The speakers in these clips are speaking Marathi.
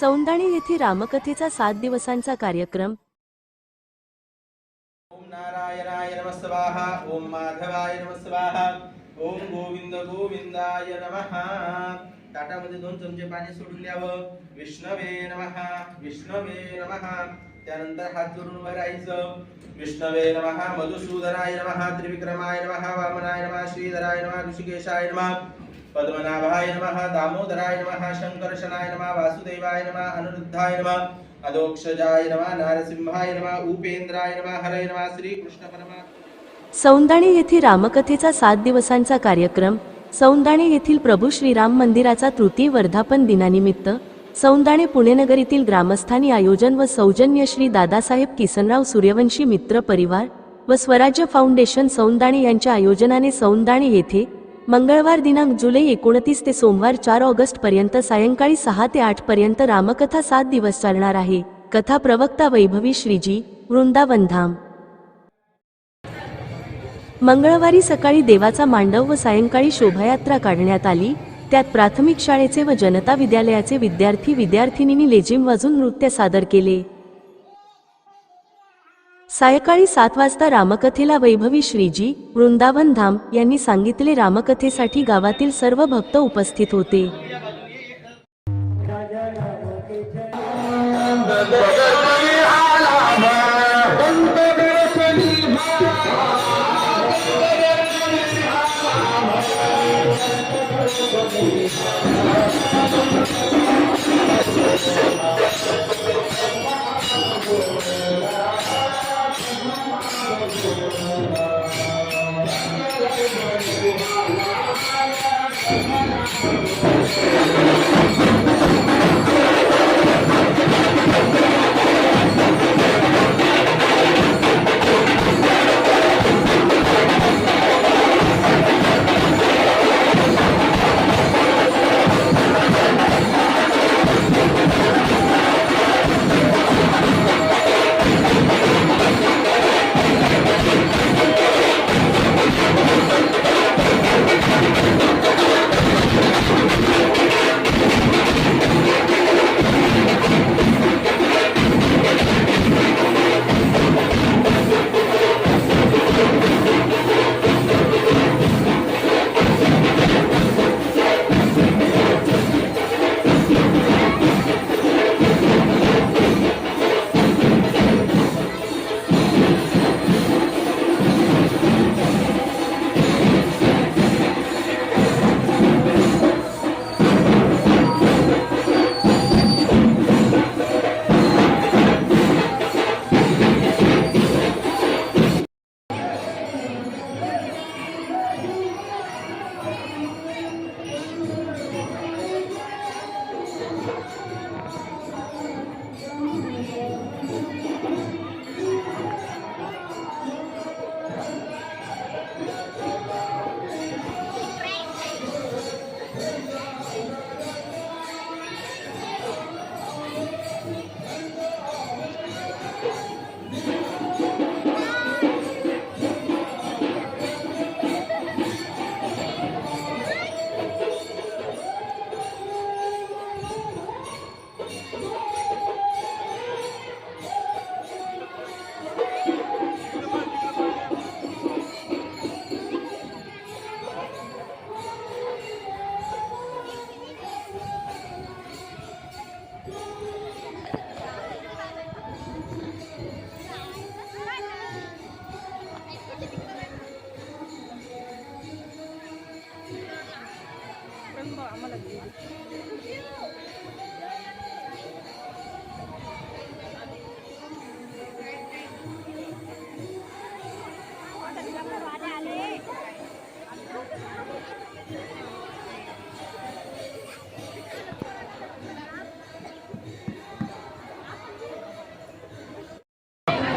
सौंदाणी येथे रामकथेचा सात दिवसांचा कार्यक्रम. ओम नारायणाय नमः स्वाहा ओम माधवाय नमः स्वाहा ओम गोविंद गोविंदाय नमः. ताटामध्ये दोन चमचे पाणी सोडून द्यावं. विष्णवे नमः विष्णवे नमः. त्यानंतर हात जोडून उभं राहायचं. विष्णवे नमः मधुसूदनाय नमः त्रिविक्रमाय नमः वामनाय नमः श्रीधराय नमः ऋषिकेशाय नमः. पद्मनाभाय नमः दामोदराय नमः शंकर्षणाय नमः वासुदेवाय नमः अनिरुद्धाय नमः अधोक्षजाय नमः नारसिंहाय नमः उपेंद्राय नमः हरय नमः श्रीकृष्ण परमात्मा। सौंदाणे येथे रामकथेचा सात दिवसांचा कार्यक्रम सौंदाणे येथील प्रभू श्रीराम मंदिराचा तृतीय वर्धापन दिनानिमित्त सौंदाणे पुणेनगरीतील येथील ग्रामस्थांनी आयोजन व सौजन्य श्री दादासाहेब किसनराव सूर्यवंशी मित्र परिवार व स्वराज्य फाउंडेशन सौंदाणे यांच्या आयोजनाने सौंदाणे येथे मंगळवार दिनांक जुलै एकोणतीस ते सोमवार चार ऑगस्ट पर्यंत सायंकाळी सहा ते आठ पर्यंत रामकथा सात दिवस चालणार आहे. कथा प्रवक्ता वैभवी श्रीजी वृंदावन धाम. मंगळवारी सकाळी देवाचा मांडव व सायंकाळी शोभायात्रा काढण्यात आली. त्यात प्राथमिक शाळेचे व जनता विद्यालयाचे विद्यार्थी विद्यार्थिनींनी लेझिम वाजून नृत्य सादर केले. सायंकाळी सात वाजता रामकथेला वैभवी श्रीजी वृंदावन धाम यांनी सांगितले रामकथेसाठी गावातील सर्व भक्त उपस्थित होते.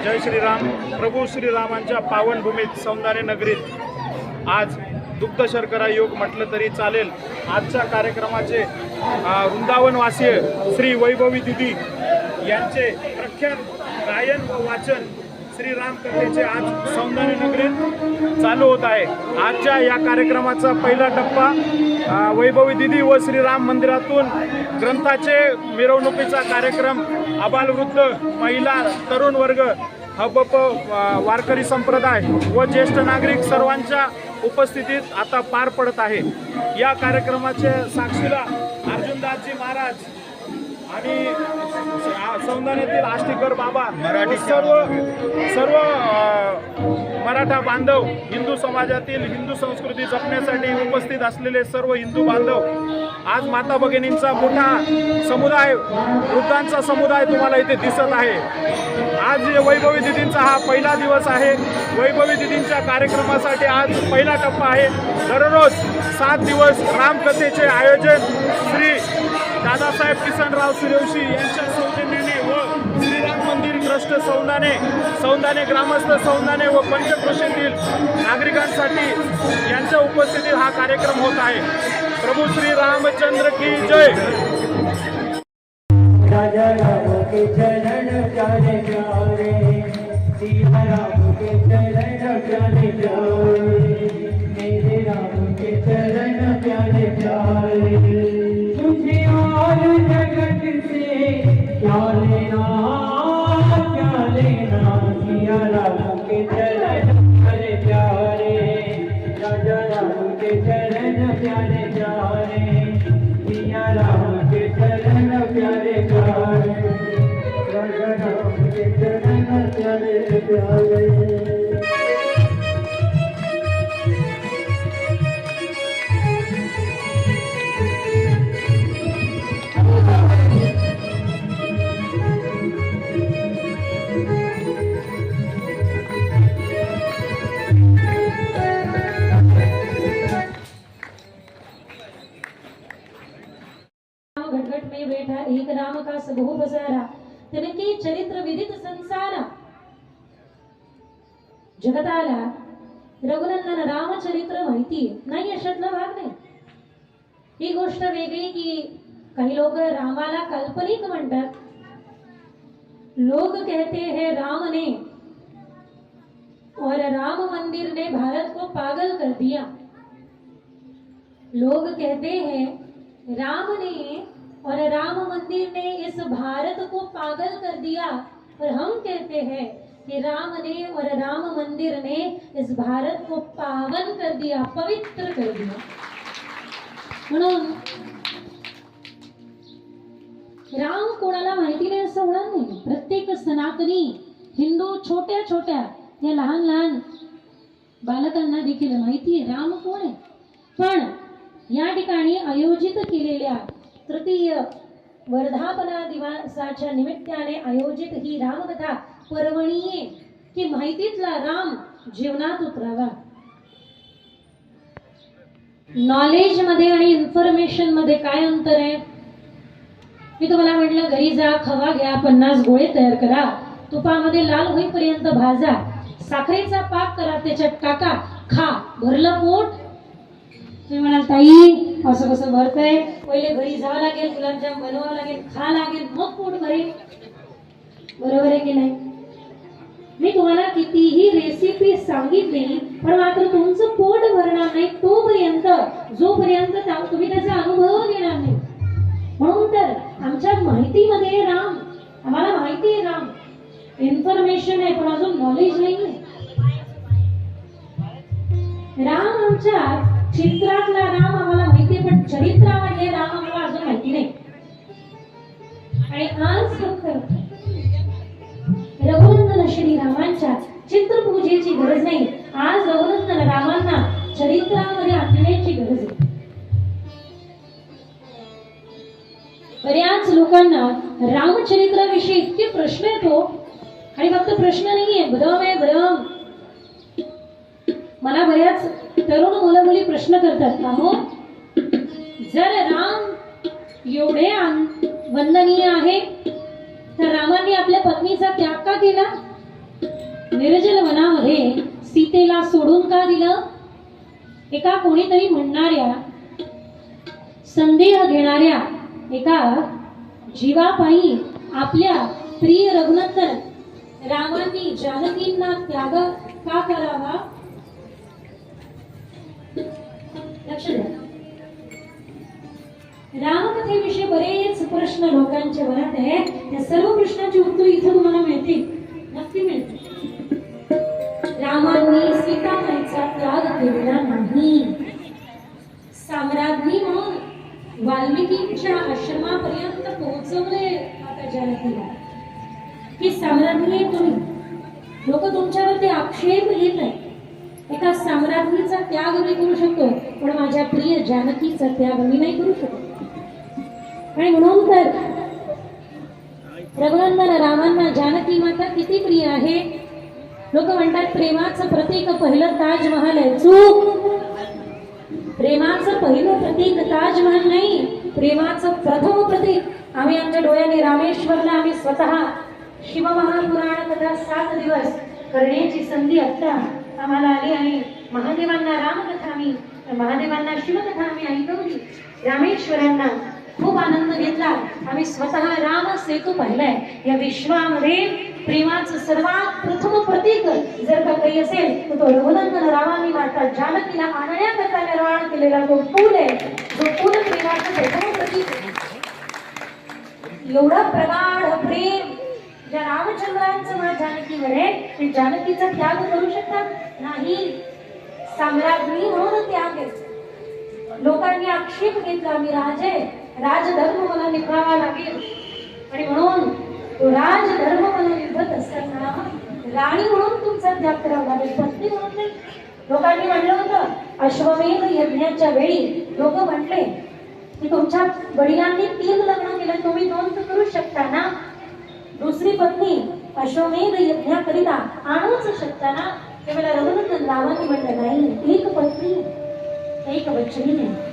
जय श्रीराम. प्रभू श्रीरामांच्या पावनभूमीत सौंदर्य नगरीत आज दुग्ध शर्करा योग म्हटलं तरी चालेल. आजच्या कार्यक्रमाचे वृंदावनवासीय श्री वैभवी दिदी यांचे प्रख्यात गायन व वाचन श्रीराम कथेचे आज सौंदर्य नगरीत चालू होत आहे. आजच्या या कार्यक्रमाचा पहिला टप्पा वैभवी दिदी व श्रीराम मंदिरातून ग्रंथाचे मिरवणुकीचा कार्यक्रम आबालवृद्ध महिला तरुण वर्ग हबप वारकरी संप्रदाय व ज्येष्ठ नागरिक सर्वांच्या उपस्थितीत आता पार पडत आहे. या कार्यक्रमाचे साक्षीला अर्जुनदासजी महाराज आणि सौंदर्यातील आष्टीकर बाबा व सर्व सर्व मराठा बांधव हिंदू समाजातील हिंदू संस्कृती जपण्यासाठी उपस्थित असलेले सर्व हिंदू बांधव आज माता भगिनींचा मोठा समुदाय वृद्धांचा समुदाय तुम्हाला इथे दिसत आहे. आज वैभवी दिदींचा हा पहिला दिवस आहे वैभवी दिदींच्या कार्यक्रमासाठी आज पहिला टप्पा आहे. दररोज सात दिवस रामकथेचे आयोजन श्री दादासाहेब किसनराव सूर्यवंशी यांच्या सौजन्याने व श्रीराम मंदिर ट्रस्ट सौंदाने सौंदाने ग्रामस्थ सौंदाने व पंचक्रोशीतील नागरिकांसाठी यांच्या उपस्थितीत हा कार्यक्रम होत आहे. प्रभू श्री रामचंद्र की जय. राजा राम के चरण प्यारे प्यारे सीता राम के चरण प्यारे प्यारे मेरे राम के चरण प्यारे प्यारे। क्या तिनके चरित्र विदित संसारा जगताला रघुनंदन रामचरित्र माहिती नाही अशातला भाग नाही ही गोष्ट वेगळी की काही लोक रामाला काल्पनिक म्हणतात लोग कहते हैं राम ने और राम मंदिर ने भारत को पागल कर दिया लोग कहते हैं राम ने और राम मंदिर ने इस भारत को पागल कर दिया। और हम कहते हैं कि राम ने और राम मंदिर ने इस भारत को पावन कर दिया पवित्र कर दिया। म्हणून राम कोणाला माहिती नाही असं होणार नाही. प्रत्येक सनातनी हिंदू छोट्या छोट्या या लहान लहान बालकांना देखील माहिती आहे राम कोण आहे? पण या ठिकाणी आयोजित केलेल्या तृतीय वर्धापना दिवसाच्या निमित्ताने आयोजित ही रामकथा पर्वणी की माहितीतला राम जीवनात उतरावा. नॉलेजमध्ये आणि इन्फॉर्मेशनमध्ये काय अंतर आहे? मी तुम्हाला म्हटलं घरी जा खवा घ्या पन्नास गोळे तयार करा. तुपामध्ये लाल होईपर्यंत भाजा. साखरेचा पाक करा त्याच्यात टाका खा. भरलं पोट तुम्ही म्हणाल ताई असं कसं भरतंय पहिले घरी जावं लागेल गुलाबजाम बनवावं लागेल खा लागेल मग पोट भरेल. बरोबर आहे की नाही? मी तुम्हाला कितीही रेसिपी सांगितली पण मात्र तुमचं पोट भरणार नाही तोपर्यंत जोपर्यंत त्या- तुम्ही त्याचा अनुभव घेणार नाही. म्हणून तर आमच्या माहितीमध्ये राम आम्हाला माहिती आहे राम. इन्फॉर्मेशन आहे पण अजून नॉलेज नाही राम आमच्या चित्रातला राम आम्हाला माहितीये पण चरित्रामधले राम आम्हाला अजून माहिती नाही. आणि आज फक्त रघुनंदन श्री रामांच्या चित्रपूजेची गरज नाही आज रघुनंदन रामांना चरित्रामध्ये आणण्याची गरज आहे. बऱ्याच लोकांना रामचरित्राविषयी इतके प्रश्न येतो आणि फक्त प्रश्न नाहीये भ्रम आहे भ्रम. मला बऱ्याच तरुण मुलं मुली प्रश्न करतात का हो जर राम एवढे वंदनीय आहे तर रामाने आपल्या पत्नीचा त्याग का केला? निर्जल वनामध्ये सीतेला सोडून का दिलं? एका कोणीतरी म्हणणाऱ्या संदेह घेणाऱ्या एका जीवापायी आपल्या प्रिय रघुनंदन रामांनी जानकींना त्याग का करावा? रामकथेविषयी बरेच प्रश्न लोकांच्या मनात आहे त्या सर्व प्रश्नांची उत्तर इथं तुम्हाला मिळतील. नक्की मिळतील. रामांनी सीतामाईचा त्याग केलेला नाही. साम्राज्ञी म्हणून वाल्मिकींच्या आश्रमापर्यंत पोहोचवले आता जानकीला की साम्राज्ञी तुम्ही. लोक तुमच्यावरती आक्षेप घेत नाही एका साम्राज्ञीचा त्याग मी करू शकतो पण माझ्या प्रिय जानकीचा त्याग मी नाही करू शकतो. आणि म्हणून तर रघुनंदन रामांना जानकी माता किती प्रिय आहे? लोक म्हणतात प्रेमाचं प्रतीक पहिलं ताजमहाल आहे. चूक! प्रेमाचं पहिलं प्रतीक ताजमहल नाही प्रेमाचं प्रथम प्रतीक. आम्ही आमच्या डोळ्याने रामेश्वरला आम्ही स्वतः शिवमहापुराण कथा सात दिवस करण्याची संधी आत्ता आम्हाला आली आणि महादेवांना रामकथा आम्ही महादेवांना शिवकथा आम्ही ऐकवली. रामेश्वरांना खूप आनंद घेतला. आम्ही स्वतः राम सेतू पाहिलाय. या विश्वामध्ये प्रेमाचं सर्वात प्रथम प्रतीक जर का काही असेल तर तो रघुनंदन रामानी माता जानकीला आणण्याकरता निर्माण केलेला तो पूल आहे. जो पूल प्रेमाचं प्रथम प्रतीक एवढं प्रगाढ प्रेम ज्या रामचंद्रांचं माझ्या जानकीवर आहे ते जानकीचा त्याग करू शकतात? नाही. साम्राज्ञी म्हणून त्याग आहे. लोकांनी आक्षेप घेतला मी राजे. राजधर्म मला निभावा लागेल. आणि म्हणून तो राजधर्म मला निभत असताना राणी म्हणून तुमचा त्याग करावा लागेल. पत्नी म्हणून नाही. लोकांनी म्हटलं होतं अश्वमेध यज्ञाच्या वेळी लोक म्हटले की तुमच्या वडिलांनी तीन लग्न केलं तुम्ही दोन तर करू शकता ना? दुसरी पत्नी अश्वमेध यज्ञाकरिता आणूच शकता ना? ते मला रघुनंदन रावांनी म्हटलं नाही एक पत्नी एक वचनी. नाही